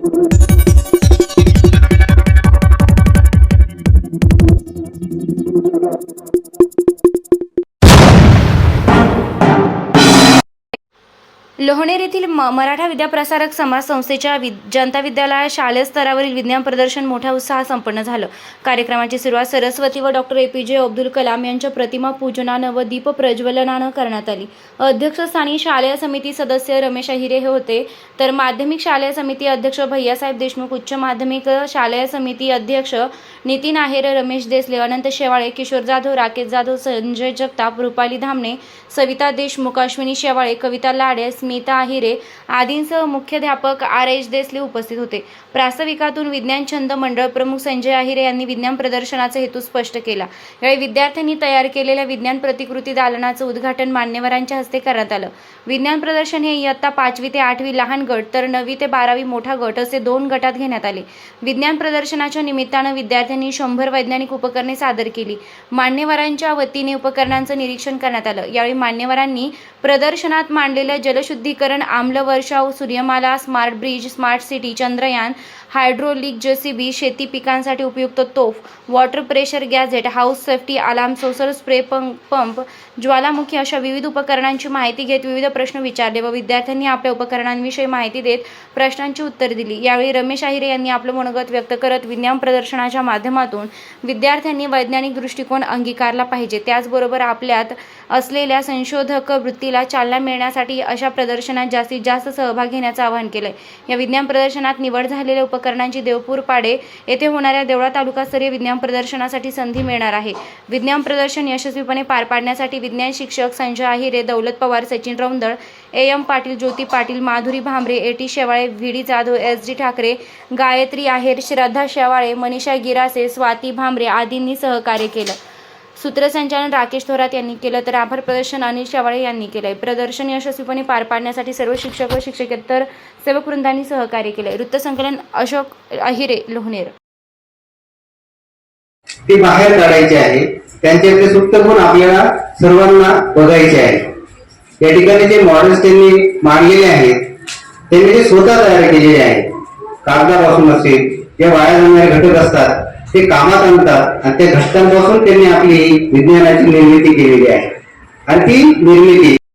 Thank you. Lohoner येथील म- मराठा विद्याप्रसारक समाज संस्थेच्या वि जनता विद्यालयात शालेय स्तरावरील विज्ञान प्रदर्शन मोठ्या उत्साहात संपन्न झालं. कार्यक्रमाची सुरुवात सरस्वती व डॉक्टर ए पी जे अब्दुल कलाम यांच्या प्रतिमा पूजनानं व दीप प्रज्वलनानं करण्यात आली. अध्यक्षस्थानी शालेय समिती सदस्य रमेश अहिरे हे होते. तर माध्यमिक शालेय समिती अध्यक्ष भैयासाहेब देशमुख उच्च माध्यमिक शालेय समिती अध्यक्ष नितीन आहेर रमेश देसले अनंत शेवाळे किशोर जाधव राकेश जाधव संजय जगताप रुपाली धामणे सविता देशमुख अश्विनी शेवाळे कविता लाडे स्मिता आहिरे आदींसह मुख्याध्यापक आर एच देसले उपस्थित होते. प्रास्ताविकातून विज्ञान छंद मंडळ प्रमुख संजय आहिरे यांनी विज्ञान प्रदर्शनाचा हेतू स्पष्ट केला. यावेळी विद्यार्थ्यांनी तयार केलेल्या विज्ञान प्रतिकृती दालनाचं उद्घाटन मान्यवरांच्या हस्ते करण्यात आलं. विज्ञान प्रदर्शन हे इयत्ता पाचवी ते आठवी लहान गट तर नववी ते बारावी मोठा गट असे दोन गटात घेण्यात आले. विज्ञान प्रदर्शनाच्या निमित्तानं विद्यार्थ्यांनी शंभर वैज्ञानिक उपकरणे सादर केली. मान्यवरांच्या वतीने उपकरणांचं निरीक्षण करण्यात आलं. यावेळी मान्यवरांनी प्रदर्शनात मांडलेल्या शुद्धीकरण आम्ल वर्षाव सूर्यमाला smart bridge smart city Chandrayaan hydraulic JCB शेती पिकांसाठी उपयुक्त तोफ water pressure gadget house safety alarm सोसर spray pump pump ज्वालामुखी अशा विविध उपकरणांची माहिती घेत विविध प्रश्न विचारले व विद्यार्थ्यांनी आपल्या उपकरणांविषयी माहिती देत प्रश्नांची उत्तर दिली. यावेळी रमेश आहिरे यांनी आपलं मनोगत व्यक्त करत विज्ञान प्रदर्शनाच्या माध्यमातून विद्यार्थ्यांनी वैज्ञानिक दृष्टिकोन अंगीकारला पाहिजे. त्याचबरोबर आपल्यात असलेल्या संशोधक वृत्तीला चालना मिळण्यासाठी अशा प्रदर्शनात जास्तीत जास्त सहभाग घेण्याचं आवाहन केलंय. या विज्ञान प्रदर्शनात निवड झालेल्या उपकरणांची देवपूर पाडे येथे होणाऱ्या देवळा तालुकास्तरीय विज्ञान प्रदर्शनासाठी संधी मिळणार आहे. विज्ञान प्रदर्शन यशस्वीपणे पार पाडण्यासाठी विज्ञान शिक्षक Sanjay Ahire Daulat Pawar Sachin Raundal A. M. Patil Jyoti Patil Madhuri Bhambare A. T. Shewale V. D. Jadhav S. D Thakare Gayatri Aher Shraddha Shewale Manisha Girase Swati Bhambare आदींनी सहकार्य केलं. सूत्रसंचालन राकेश थोरात यांनी केलं तर आभार प्रदर्शन अनिल शेवाळे यांनी केलंय. प्रदर्शन यशस्वीपणे पार पाडण्यासाठी सर्व शिक्षक व शिक्षकेतर सेवक वृंदांनी सहकार्य केलंय. वृत्तसंकलन अशोक अहिरे लोहनेर. ते बाहेर काढायचे आहे. त्यांच्यातले सुप्त गुण आपल्याला सर्वांना बघायचे आहे. या ठिकाणी जे मॉडेल्स त्यांनी मांडलेले आहेत त्यांनी ते स्वतः तयार केलेले आहेत कागदापासून असेल जे वाया जाणारे घटक असतात ते कामात आणतात आणि त्या घटकांपासून त्यांनी आपली विज्ञानाची निर्मिती केलेली आहे. आणि ती निर्मिती